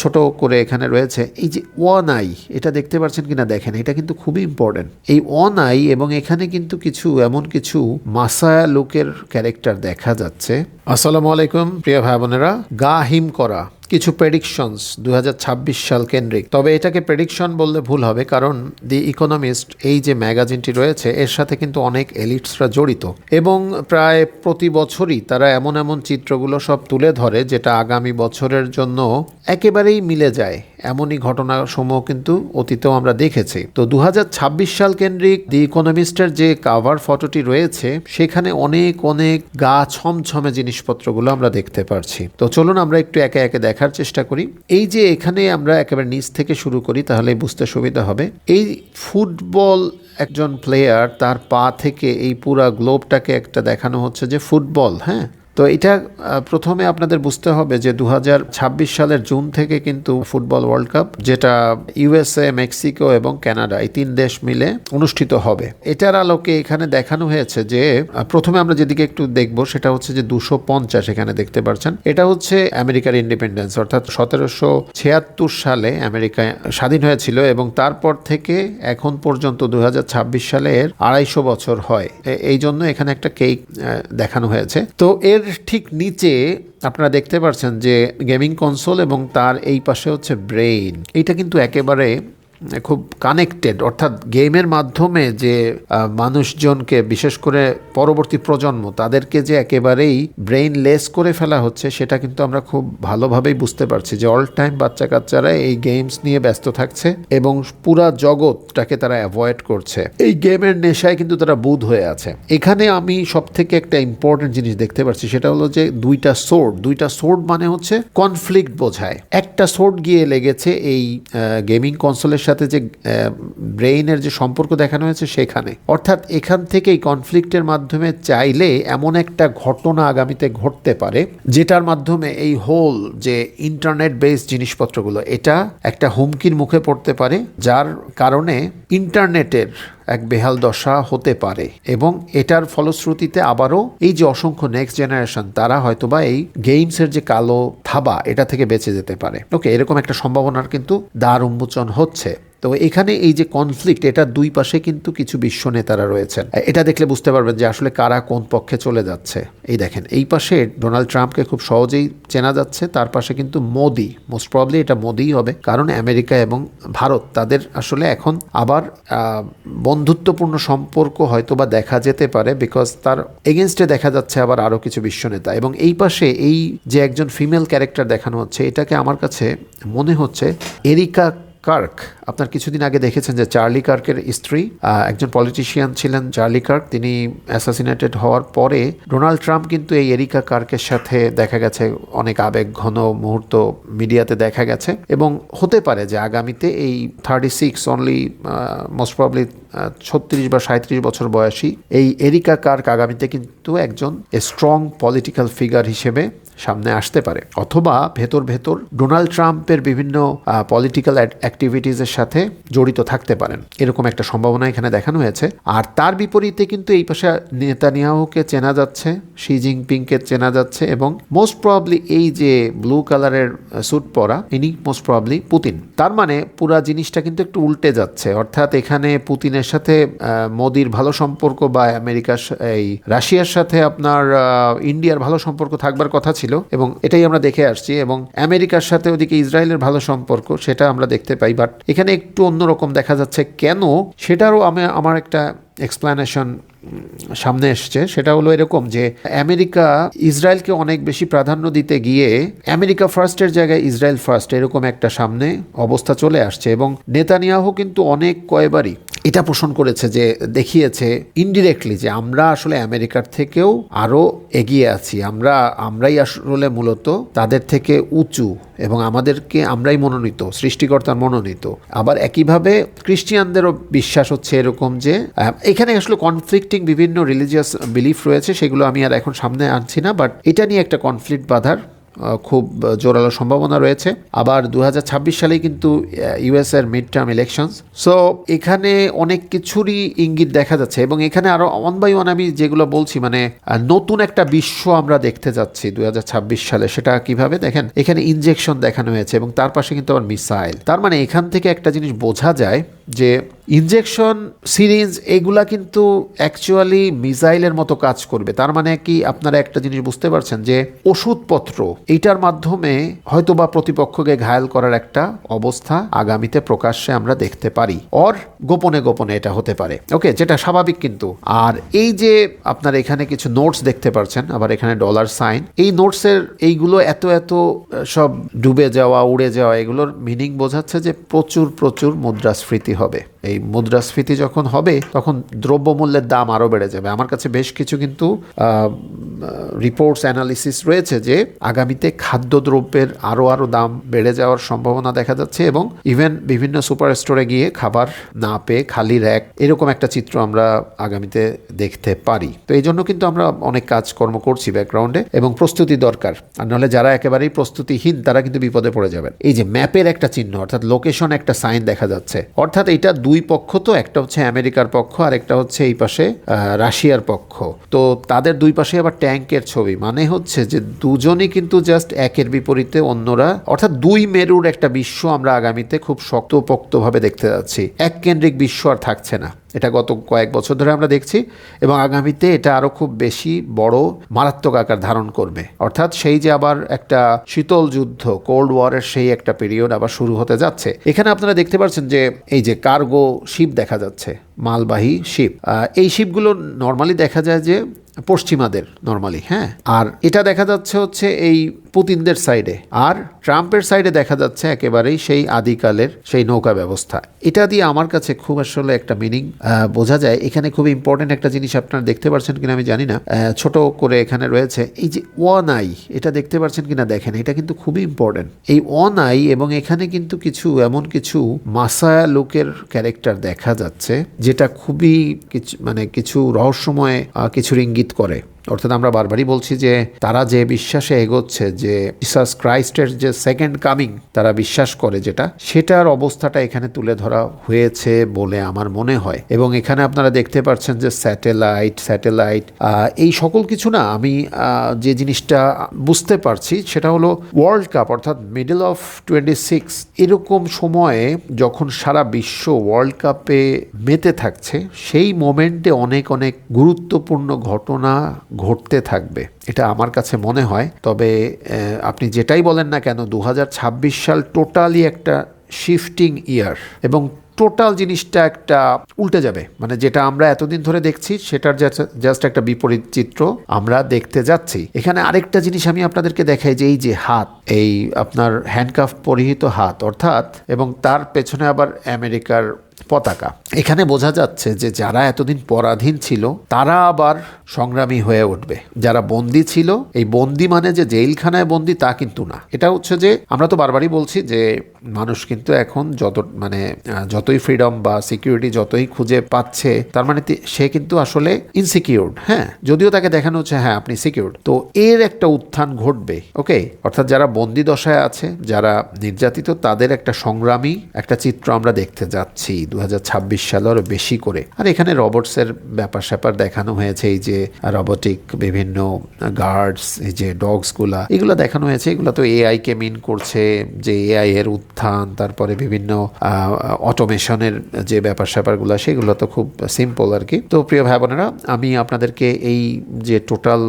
ছোট করে এখানে রয়েছে। এই যে ওয়ান আই এটা দেখতে পাচ্ছেন কিনা দেখেন, এটা কিন্তু খুবই ইম্পর্টেন্ট এই ওয়ান আই এবং এখানে কিন্তু কিছু, এমন কিছু মাসায়া লোকের ক্যারেক্টার দেখা যাচ্ছে। আসসালামু আলাইকুম, প্রিয় ভাই বোনেরা। গা হিম করা। কিছু প্রেডিকশনস দু হাজার ছাব্বিশ সাল কেন্দ্রিক। তবে এটাকে প্রেডিকশন বললে ভুল হবে, কারণ দি ইকোনমিস্ট এই যে ম্যাগাজিনটি রয়েছে, এর সাথে কিন্তু অনেক এলিটসরা জড়িত। এবং প্রায় প্রতি বছরই তারা এমন এমন চিত্রগুলো সব তুলে ধরে, যেটা আগামী বছরের জন্য একেবারেই মিলে যায়। এমনই ঘটনাসমূহ কিন্তু অতীতেও আমরা দেখেছি। তো দু হাজার ছাব্বিশ সাল কেন্দ্রিক দি ইকোনমিস্টের যে কাভার ফটোটি রয়েছে, সেখানে অনেক অনেক গা ছমছমে জিনিসপত্রগুলো আমরা দেখতে পারছি। তো চলুন আমরা একটু একে একে দেখার চেষ্টা করি। এই যে এখানে আমরা একেবারে নিচ থেকে শুরু করি, তাহলে বুঝতে সুবিধা হবে। এই ফুটবল একজন প্লেয়ার তার পা থেকে এই পুরা গ্লোবটাকে একটা দেখানো হচ্ছে যে ফুটবল হ্যাঁ? তো এটা প্রথমে আপনাদের বুঝতে হবে যে দু হাজার ছাব্বিশ সালের জুন থেকে কিন্তু ফুটবল ওয়ার্ল্ড কাপ, যেটা ইউএসএ, মেক্সিকো এবং কানাডা, এই তিন দেশ মিলে অনুষ্ঠিত হবে। এটার আলোকে এখানে দেখানো হয়েছে যে প্রথমে আমরা যেদিকে একটু দেখব সেটা হচ্ছে যে দুশো পঞ্চাশ এখানে দেখতে পাচ্ছেন এটা হচ্ছে আমেরিকার ইন্ডিপেন্ডেন্স অর্থাৎ সতেরোশো ছিয়াত্তর সালে আমেরিকা স্বাধীন হয়েছিল এবং তারপর থেকে এখন পর্যন্ত দুহাজার ছাব্বিশ সালের আড়াইশো বছর হয়। এই জন্য এখানে একটা কেক দেখানো হয়েছে। তো এর ঠিক নিচে আপনারা দেখতে পাচ্ছেন যে গেমিং কনসোল এবং তার এই পাশে হচ্ছে ব্রেইন এটা কিন্তু একেবারে খুব কানেক্টেড অর্থাৎ গেমের মাধ্যমে যে মানুষজনকে, বিশেষ করে পরবর্তী প্রজন্ম, তাদেরকে যে একেবারেই ব্রেইন লেস করে ফেলা হচ্ছে, সেটা কিন্তু আমরা খুব ভালোভাবেই বুঝতে পারছি যে অল টাইম বাচ্চা কাচ্চারা এই গেমস নিয়ে ব্যস্ত থাকছে এবং পুরা জগৎটাকে তারা অ্যাভয়েড করছে। এই গেমের নেশায় কিন্তু তারা বুধ হয়ে আছে। এখানে আমি সব থেকে একটা ইম্পর্টেন্ট জিনিস দেখতে পাচ্ছি, সেটা হলো যে, দুইটা সোর্ড দুইটা সোর্ড মানে হচ্ছে কনফ্লিক্ট বোঝায়। একটা সোর্ড গিয়ে লেগেছে এই গেমিং কনসোলের সাথে যে ব্রেইনের যে সম্পর্ক দেখানো হয়েছে সেখানে। অর্থাৎ এখান থেকেই কনফ্লিক্টের মাধ্যমে চাইলে এমন একটা ঘটনা আগামীতে ঘটতে পারে, যেটার মাধ্যমে এই হোল যে ইন্টারনেট বেস জিনিসপত্রগুলো, এটা একটা হুমকির মুখে পড়তে পারে, যার কারণে ইন্টারনেটের এক বেহাল দশা হতে পারে এবং এটার ফলশ্রুতিতে আবারও এই যে অসংখ্য নেক্সট জেনারেশন তারা হয়তোবা এই গেমসের যে কালো থাবা, এটা থেকে বেঁচে যেতে পারে। ওকে এরকম একটা সম্ভাবনার কিন্তু দ্বার উন্মোচন হচ্ছে। তো এখানে এই যে কনফ্লিক্ট এটা দুই পাশে কিন্তু কিছু বিশ্ব নেতারা রয়েছেন। এটা দেখলে বুঝতে পারবেন যে আসলে কারা কোন পক্ষে চলে যাচ্ছে। এই দেখেন, এই পাশে ডোনাল্ড ট্রাম্পকে খুব সহজেই চেনা যাচ্ছে, তার পাশে কিন্তু মোদি মোস্ট প্রবলি এটা মোদিই হবে, কারণ আমেরিকা এবং ভারত তাদের আসলে এখন আবার বন্ধুত্বপূর্ণ সম্পর্ক হয়তো বা দেখা যেতে পারে বিকজ তার এগেনস্টে দেখা যাচ্ছে আবার আরও কিছু বিশ্ব নেতা এবং এই পাশে এই যে একজন ফিমেল ক্যারেক্টার দেখানো হচ্ছে, এটাকে আমার কাছে মনে হচ্ছে, এরিকা কার্ক, আপনার কিছুদিন আগে দেখেছেন যে চার্লি কার্কের স্ত্রী একজন পলিটিশিয়ান ছিলেন চার্লি কার্ক, তিনি অ্যাসাসিনেটেড হওয়ার পরে ডোনাল্ড ট্রাম্প কিন্তু এই এরিকা কার্কের সাথে দেখা গেছে, অনেক আবেগ, ঘন মুহূর্ত মিডিয়াতে দেখা গেছে এবং হতে পারে যে আগামীতে এই thirty six only most probably ছত্রিশ বা সাঁত্রিশ বছর বয়সী এই এরিকা কার্ক আগামীতে কিন্তু একজন স্ট্রং পলিটিক্যাল ফিগার হিসেবে সামনে আসতে পারে। অথবা ভেতর ভেতর ডোনাল্ড ট্রাম্পের বিভিন্ন পলিটিক্যাল অ্যাক্টিভিটিসের সাথে জড়িত থাকতে পারেন। এরকম একটা সম্ভাবনা এখানে দেখানো হয়েছে। আর তার বিপরীতে কিন্তু এই পাশে নেতানিয়াহুকে চেনা যাচ্ছে। শি জিনপিংকে চেনা যাচ্ছে এবং মোস্ট প্রবাবলি এই যে ব্লু কালারের স্যুট পরা, ইনি মোস্ট প্রবাবলি পুতিন। তার মানে পুরা জিনিসটা কিন্তু একটু উল্টে যাচ্ছে। অর্থাৎ এখানে পুতিনের সাথে মোদির ভালো সম্পর্ক বা আমেরিকার এই রাশিয়ার সাথে আপনার ইন্ডিয়ার ভালো সম্পর্ক থাকবার কথা ছিল এবং এটাই আমরা দেখে আসছি এবং আমেরিকার সাথে ওদিকে ইসরায়েলের ভালো সম্পর্ক সেটা আমরা দেখতে পাই। বাট এখানে একটু অন্যরকম দেখা যাচ্ছে। কেন? সেটারও আমি, আমার একটা এক্সপ্লানেশন সামনে এসছে, সেটা হলো এরকম যে আমেরিকা ইসরায়েলকে অনেক বেশি প্রাধান্য দিতে গিয়ে আমেরিকা ফার্স্টের জায়গায় ইসরায়েল ফার্স্ট এরকম একটা সামনে অবস্থা চলে আসছে এবং নেতানিয়াহু কিন্তু অনেক কয়বারই এটা পোষণ করেছে যে দেখিয়েছে ইনডিরেক্টলি যে আমরা আসলে আমেরিকার থেকেও আরও এগিয়ে আছি, আমরা, আমরাই আসলে মূলত তাদের থেকে উঁচু এবং আমাদেরকে আমরাই মনোনীত, সৃষ্টিকর্তার মনোনীত। আবার একইভাবে খ্রিস্টিয়ানদেরও বিশ্বাস হচ্ছে এরকম যে এখানে আসলে কনফ্লিক্টিং বিভিন্ন রিলিজিয়াস বিলিফ রয়েছে, সেগুলো আমি আর এখন সামনে আনছি না বাট এটা নিয়ে একটা কনফ্লিক্ট বাধার খুব জোরালো সম্ভাবনা রয়েছে। আবার দুহাজার ছাব্বিশ সালেই কিন্তু ইউএস এর মিড টার্ম ইলেকশনস সো এখানে অনেক কিছুরই ইঙ্গিত দেখা যাচ্ছে এবং এখানে আরও ওয়ান বাই ওয়ান আমি যেগুলো বলছি মানে নতুন একটা বিশ্ব আমরা দেখতে যাচ্ছি দুই হাজার ছাব্বিশ সালে। সেটা কীভাবে? দেখেন, এখানে ইনজেকশন দেখানো হয়েছে এবং তার পাশে কিন্তু আবার মিসাইল তার মানে এখান থেকে একটা জিনিস বোঝা যায় যে ইনজেকশন সিরিঞ্জ এগুলা কিন্তু অ্যাকচুয়ালি মিসাইলের মতো কাজ করবে। তার মানে কি আপনারা একটা জিনিস বুঝতে পারছেন যে ওষুধপত্র, এইটার মাধ্যমে হয়তো বা প্রতিপক্ষকে ঘায়াল করার একটা অবস্থা আগামীতে প্রকাশ্যে আমরা দেখতে পারি, অর গোপনে গোপনে এটা হতে পারে। ওকে যেটা স্বাভাবিক কিন্তু। আর এই যে আপনার এখানে কিছু নোটস দেখতে পারছেন, আবার এখানে ডলার সাইন এই নোটসের এইগুলো এত এত সব ডুবে যাওয়া, উড়ে যাওয়া, এগুলোর মিনিং বোঝাচ্ছে যে প্রচুর প্রচুর মুদ্রাস্ফীতি হবে এই মুদ্রাস্ফীতি যখন হবে, তখন দ্রব্যমূল্যের দাম আরও বেড়ে যাবে। আমার কাছে বেশ কিছু কিন্তু রিপোর্টস অ্যানালিসিস রয়েছে যে আগামীতে খাদ্যদ্রব্যের আরও আরও দাম বেড়ে যাওয়ার সম্ভাবনা দেখা যাচ্ছে এবং ইভেন বিভিন্ন সুপার স্টোরে গিয়ে খাবার না পেয়ে খালি র্যাক এরকম একটা চিত্র আমরা আগামীতে দেখতে পারি। তো এই জন্য কিন্তু আমরা অনেক কাজকর্ম করছি ব্যাকগ্রাউন্ডে এবং প্রস্তুতি দরকার। আর নাহলে যারা একেবারেই প্রস্তুতিহীন, তারা কিন্তু বিপদে পড়ে যাবেন। এই যে ম্যাপের একটা চিহ্ন, অর্থাৎ লোকেশন একটা সাইন দেখা যাচ্ছে। অর্থাৎ এটা দুই পক্ষ তো, একটা হচ্ছে আমেরিকার পক্ষ আর একটা হচ্ছে এই পাশে রাশিয়ার পক্ষ। তো তাদের দুই পাশে আবার ট্যাঙ্কের ছবি। মানে হচ্ছে যে দুজনই কিন্তু জাস্ট একের বিপরীতে অন্যরা, অর্থাৎ দুই মেরুর একটা বিশ্ব আমরা আগামীতে খুব শক্তপোক্তভাবে দেখতে যাচ্ছি। এক কেন্দ্রিক বিশ্ব আর থাকছে না। এটা গত কয়েক বছর ধরে আমরা দেখছি এবং আগামীতে এটা আরও খুব বেশি বড় মারাত্মক আকার ধারণ করবে। অর্থাৎ সেই যে আবার একটা শীতল যুদ্ধ কোল্ড ওয়ারের সেই একটা পিরিয়ড আবার শুরু হতে যাচ্ছে। এখানে আপনারা দেখতে পাচ্ছেন যে এই যে কার্গো শিপ দেখা যাচ্ছে, মালবাহী শিপ এই শিপগুলো নর্মালি দেখা যায় যে পশ্চিমাদের নর্মালি হ্যাঁ? আর এটা দেখা যাচ্ছে হচ্ছে এই পুতিনদের সাইডে। আর ট্রাম্পের সাইডে দেখা যাচ্ছে একেবারেই সেই আদিকালের সেই নৌকা ব্যবস্থা। এটা দিয়ে আমার কাছে খুব আসলে একটা মিনিং বোঝা যায়। এখানে খুব ইম্পর্টেন্ট একটা জিনিস আপনারা দেখতে পাচ্ছেন কিনা আমি জানি না। ছোট করে এখানে রয়েছে এই যে ওয়ান আই, এটা দেখতে পাচ্ছেন কিনা দেখেন, এটা কিন্তু খুবই ইম্পর্টেন্ট এই ওয়ান আই এবং এখানে কিন্তু কিছু, এমন কিছু মাসায়া লোকের ক্যারেক্টার দেখা যাচ্ছে, যেটা খুবই কিছু মানে কিছু রহস্যময় কিছুর ইঙ্গিত করে। অর্থাৎ আমরা বারবারই বলছি যে তারা যে বিশ্বাসে এগোচ্ছে, যে জিসাস ক্রাইস্টের যে সেকেন্ড কামিং তারা বিশ্বাস করে যেটা, সেটার অবস্থাটা এখানে তুলে ধরা হয়েছে বলে আমার মনে হয়। এবং এখানে আপনারা দেখতে পাচ্ছেন যে স্যাটেলাইট স্যাটেলাইট এই সকল কিছু না আমি যে জিনিসটা বুঝতে পারছি সেটা হলো ওয়ার্ল্ড কাপ অর্থাৎ মিডল অফ টোয়েন্টি সিক্স এরকম সময়ে যখন সারা বিশ্ব ওয়ার্ল্ড কাপে মেতে থাকছে, সেই মোমেন্টে অনেক অনেক গুরুত্বপূর্ণ ঘটনা ঘটতে থাকবে। এটা আমার কাছে মনে হয়। তবে আপনি যেটাই বলেন না কেন দু হাজার ছাব্বিশ সাল টোটালি একটা শিফটিং ইয়ার এবং টোটাল জিনিসটা একটা উল্টে যাবে। মানে যেটা আমরা এতদিন ধরে দেখছি, সেটার জাস্ট একটা বিপরীত চিত্র আমরা দেখতে যাচ্ছি। এখানে আরেকটা জিনিস আমি আপনাদেরকে দেখাই যে এই যে হাত, এই আপনার হ্যান্ডকাফ পরিহিত হাত, অর্থাৎ, এবং তার পেছনে আবার আমেরিকার পতাকা। এখানে বোঝা যাচ্ছে যে যারা এতদিন পরাধীন ছিল, তারা আবার সংগ্রামী হয়ে উঠবে। যারা বন্দি ছিল, এই বন্দি মানে যে জেলখানায় বন্দি তা কিন্তু না। এটা হচ্ছে যে আমরা তো বারবারই বলছি যে মানুষ কিন্তু এখন যত মানে যতই ফ্রিডম বা সিকিউরিটি যতই খুঁজে পাচ্ছে, তার মানে সে কিন্তু আসলে ইনসিকিউরড হ্যাঁ? যদিও তাকে দেখানো হচ্ছে হ্যাঁ আপনি সিকিউর তো এর একটা উত্থান ঘটবে ওকে অর্থাৎ যারা বন্দি দশায় আছে, যারা নির্যাতিত, তাদের একটা সংগ্রামী একটা চিত্র আমরা দেখতে যাচ্ছি দু সালে আরও বেশি করে। আর এখানে রবটসের ব্যাপার স্যাপার দেখানো হয়েছে, এই যে রবোটিক বিভিন্ন গার্ডস এই যে ডগসগুলা এগুলো দেখানো হয়েছে। এগুলো তো এআই কে মিন করছে, যে এআই এর উত্থান তারপরে বিভিন্ন অটোমেশনের যে ব্যাপার স্যাপারগুলো, সেগুলো তো খুব সিম্পল আর কি। তো প্রিয় ভাই বোনেরা, আমি আপনাদেরকে এই যে টোটাল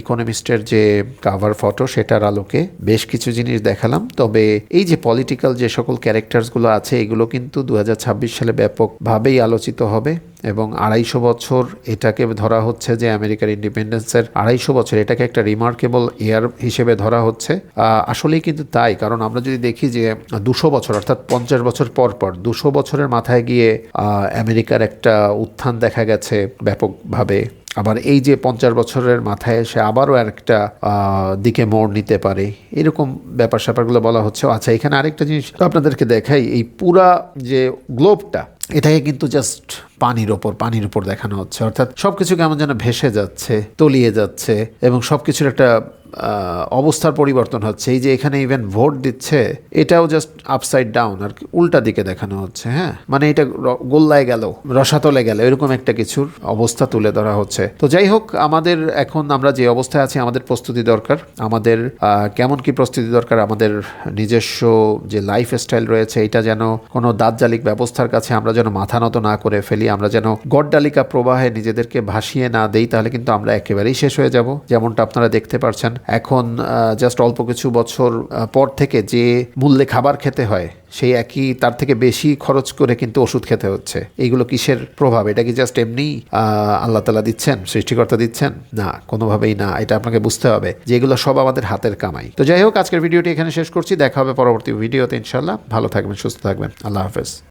ইকোনমিস্টের যে কাভার ফটো সেটার আলোকে বেশ কিছু জিনিস দেখালাম। তবে এই যে পলিটিক্যাল যে সকল ক্যারেক্টার্সগুলো আছে, এগুলো কিন্তু দু হাজার ছাব্বিশ সালে ব্যাপকভাবেই আলোচিত হবে। এবং আড়াইশো বছর এটাকে ধরা হচ্ছে যে আমেরিকার ইন্ডিপেন্ডেন্সের আড়াইশো বছর, এটাকে একটা রিমার্কেবল ইয়ার হিসেবে ধরা হচ্ছে। আসলেই কিন্তু তাই, কারণ আমরা যদি দেখি যে দুশো বছর, অর্থাৎ পঞ্চাশ বছর পর পর, দুশো বছরের মাথায় গিয়ে আমেরিকার একটা উত্থান দেখা গেছে ব্যাপকভাবে। আবার এই যে পঞ্চাশ বছরের মাথায় এসে আবারও একটা দিকে মোড় নিতে পারে। এরকম ব্যাপার স্যাপারগুলো বলা হচ্ছে। আচ্ছা এখানে আরেকটা জিনিস আপনাদেরকে দেখাই, এই পুরা যে গ্লোবটা এটাকে কিন্তু জাস্ট পানির ওপর পানির উপর দেখানো হচ্ছে। অর্থাৎ সবকিছু কেমন যেন ভেসে যাচ্ছে তলিয়ে যাচ্ছে এবং সবকিছুর একটা আহ, অবস্থার পরিবর্তন হচ্ছে। এই যে এখানে ইভেন ভোট দিচ্ছে, এটাও জাস্ট আপসাইড ডাউন আর কি উল্টা দিকে দেখানো হচ্ছে হ্যাঁ? মানে এটা গোল্লায় গেল, রসাতলে গেল, এরকম একটা কিছুর অবস্থা তুলে ধরা হচ্ছে। তো যাই হোক, আমাদের এখন আমরা যে অবস্থায় আছি, আমাদের প্রস্তুতি দরকার, আমাদের কেমন কি প্রস্তুতি দরকার, আমাদের নিজস্ব যে লাইফ স্টাইল রয়েছে, এটা যেন কোনো দাঁতজালিক ব্যবস্থার কাছে আমরা যেন মাথা নত না করে ফেলি, আমরা যেন গড্ডালিকা প্রবাহে নিজেদেরকে ভাসিয়ে না দেই, তাহলে কিন্তু আমরা একেবারেই শেষ হয়ে যাব। যেমনটা আপনারা দেখতে পারছেন এখন জাস্ট অল্প কিছু বছর পর থেকে যে মূল্যে খাবার খেতে হয়, সেই একই তার থেকে বেশি খরচ করে কিন্তু ওষুধ খেতে হচ্ছে। এইগুলো কিসের প্রভাব? এটা কি জাস্ট এমনি আল্লাহ তালা দিচ্ছেন, সৃষ্টিকর্তা দিচ্ছেন? না, কোনোভাবেই না। এটা আপনাকে বুঝতে হবে যে এগুলো সব আমাদের হাতের কামাই। তো যাই হোক, আজকের ভিডিওটি এখানে শেষ করছি। দেখা হবে পরবর্তী ভিডিওতে ইনশাল্লাহ ভালো থাকবেন, সুস্থ থাকবেন। আল্লাহ হাফেজ।